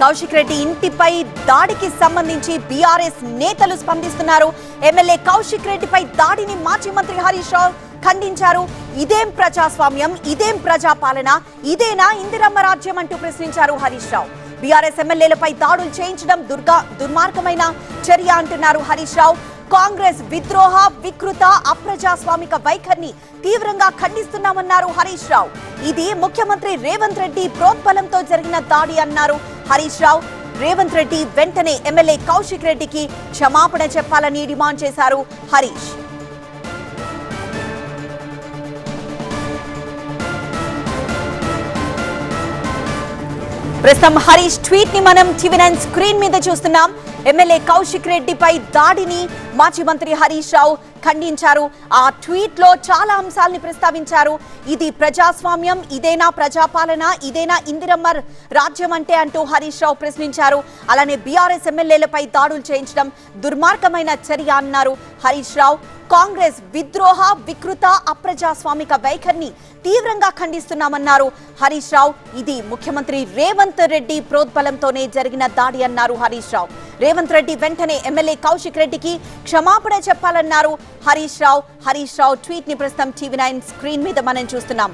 కౌశిక్ రెడ్డి ఇంటిపై దాడికి సంబంధించి బీఆర్ఎస్ నేతలు స్పందిస్తున్నారు. ఎమ్మెల్యే కౌశిక్ రెడ్డిపై దాడిని మాజీ మంత్రి హరీష్ రావు ఖండించారు. ఇదేం ప్రజాస్వామ్యం? ఇదేం ప్రజాపాలన? ఇదేనా ఇందిరమ్మ రాజ్యం అంటూ ప్రశ్నించారు హరీష్ రావు. బీఆర్ఎస్ ఎమ్మెల్యేలపై దాడులు చేయించడం దుర్గా దుర్మార్గమైన చర్య అంటున్నారు హరీష్ రావు. కాంగ్రెస్ విద్రోహ వికృత అప్రజాస్వామిక వైఖరిని తీవ్రంగా ఖండిస్తున్నామన్నారు హరీష్ రావు. ఇది ముఖ్యమంత్రి రేవంత్ రెడ్డి ప్రోద్బలంతో జరిగిన దాడి అన్నారు హరీష్ రావు రేవంత్ రెడ్డి వెంటనే ఎమ్మెల్యే కౌశిక్ రెడ్డికి క్షమాపణ చెప్పాలని డిమాండ్ చేశారు హరీష్. ప్రస్తుతం హరీష్ ట్వీట్ని మనం టీవీ నైన్ స్క్రీన్ మీద చూస్తున్నాం. ఎమ్మెల్యే కౌశిక్ రెడ్డిపై దాడిని మాజీ మంత్రి హరీష్ రావు ఖండించారు. ఆ ట్వీట్లో చాలా అంశాలని ప్రస్తావించారు. ఇది ప్రజాస్వామ్యం ఇదేనా ప్రజాపాలన ఇదేనా ఇందిరమ్మ రాజ్యం అంటే అంటూ హరీష్ రావు ప్రశ్నించారు. అలానే బీఆర్ఎస్ ఎమ్మెల్యేలపై దాడులు చేయించడం దుర్మార్గమైన చర్య అన్నారు హరీష్ రావు. కాంగ్రెస్ విద్రోహ వికృత అప్రజాస్వామిక వైఖరిని తీవ్రంగా ఖండిస్తున్నామన్నారు హరీష్ రావు. ఇది ముఖ్యమంత్రి రేవంత్ రెడ్డి ప్రోద్బలంతోనే జరిగిన దాడి అన్నారు హరీష్ రావు. రేవంత్ రెడ్డి వెంటనే ఎమ్మెల్యే కౌశిక్ రెడ్డికి క్షమాపణ చెప్పాలన్నారు. హరీష్ రావు హరీష్ రావు ట్వీట్ని ప్రస్తుతం టీవీ నైన్ స్క్రీన్ మీద మనం చూస్తున్నాం.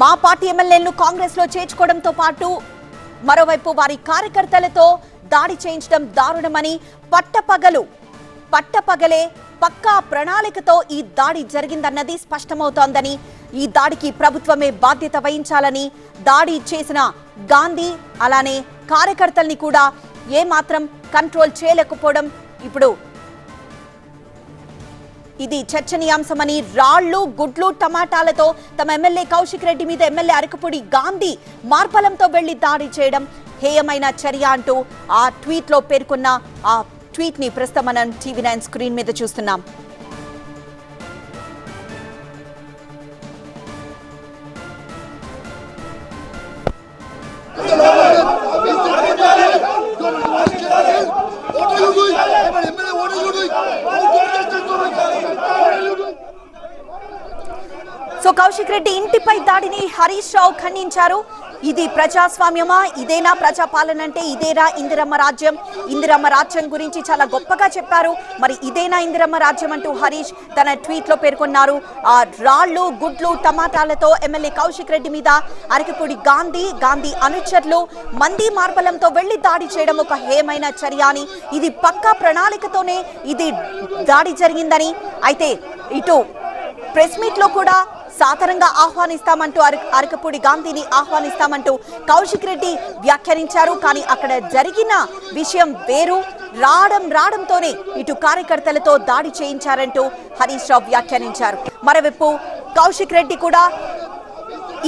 మా పార్టీ ఎమ్మెల్యేలను కాంగ్రెస్లో చేర్చుకోవడంతో పాటు మరోవైపు వారి కార్యకర్తలతో దాడి చేయించడం దారుణమని పట్టపగలు పట్టపగలే పక్కా ప్రణాళికతో ఈ దాడి జరిగిందన్నది స్పష్టమవుతోందని ఈ దాడికి ప్రభుత్వమే బాధ్యత వహించాలని దాడి చేసిన గాంధీ అలానే కార్యకర్తల్ని కూడా ఏమాత్రం కంట్రోల్ చేయలేకపోవడం ఇప్పుడు. ఇది చర్చనీయాంశమని రాళ్ళు గుడ్లు టమాటాలతో తమ ఎమ్మెల్యే కౌశిక్ రెడ్డి మీద ఎమ్మెల్యే అరకపూడి గాంధీ మార్పలంతో వెళ్ళి దాడి చేయడం హేయమైన చర్య అంటూ ఆ ట్వీట్లో పేర్కొన్న ఆ ట్వీట్ని ప్రస్తుతం మనం టీవీ నైన్ స్క్రీన్ మీద చూస్తున్నాం. సో కౌశిక్ రెడ్డి ఇంటిపై దాడిని హరీష్ రావు ఖండించారు. ఇది ప్రజాస్వామ్యమా? ఇదేనా ప్రజాపాలన అంటే ఇదేనా ఇందిరమ్మ రాజ్యం? ఇందిరమ్మ రాజ్యం గురించి చాలా గొప్పగా చెప్పారు. మరి ఇదేనా ఇందిరమ్మ రాజ్యం అంటూ హరీష్ తన ట్వీట్లో పేర్కొన్నారు. ఆ రాళ్ళు గుడ్లు టమాటాలతో ఎమ్మెల్యే కౌశిక్ రెడ్డి మీద అరకపూడి గాంధీ గాంధీ అనుచరులు మంది మార్బలంతో వెళ్ళి దాడి చేయడం ఒక హేమైన చర్య అని. ఇది పక్కా ప్రణాళికతోనే ఇది దాడి జరిగిందని. అయితే ఇటు ప్రెస్ మీట్లో కూడా సాధారణంగా ఆహ్వానిస్తామంటూ అరకపూడి గాంధీని ఆహ్వానిస్తామంటూ కౌశిక్ రెడ్డి వ్యాఖ్యానించారు. కానీ అక్కడ జరిగిన విషయం వేరు. రావడం రావడంతోనే ఇటు కార్యకర్తలతో దాడి చేయించారంటూ హరీష్ రావు వ్యాఖ్యానించారు. మరోవైపు కౌశిక్ రెడ్డి కూడా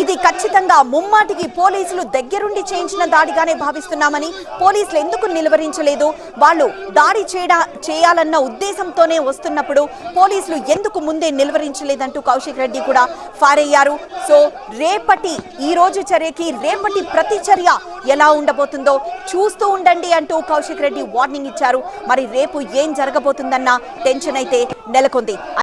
ఇది ఖచ్చితంగా ముమ్మాటికి పోలీసులు దగ్గరుండి చేయించిన దాడిగానే భావిస్తున్నామని పోలీసులు ఎందుకు నిలువరించలేదు? వాళ్ళు దాడి చేయడా చేయాలన్న ఉద్దేశంతోనే వస్తున్నప్పుడు పోలీసులు ఎందుకు ముందే నిలువరించలేదంటూ కౌశిక్ రెడ్డి కూడా ఫైర్ అయ్యారు సో రేపటి ఈ రోజు చర్యకి రేపటి ప్రతి చర్య ఎలా ఉండబోతుందో చూస్తూ ఉండండి అంటూ కౌశిక్ రెడ్డి వార్నింగ్ ఇచ్చారు. మరి రేపు ఏం జరగబోతుందన్న టెన్షన్ అయితే నెలకొంది.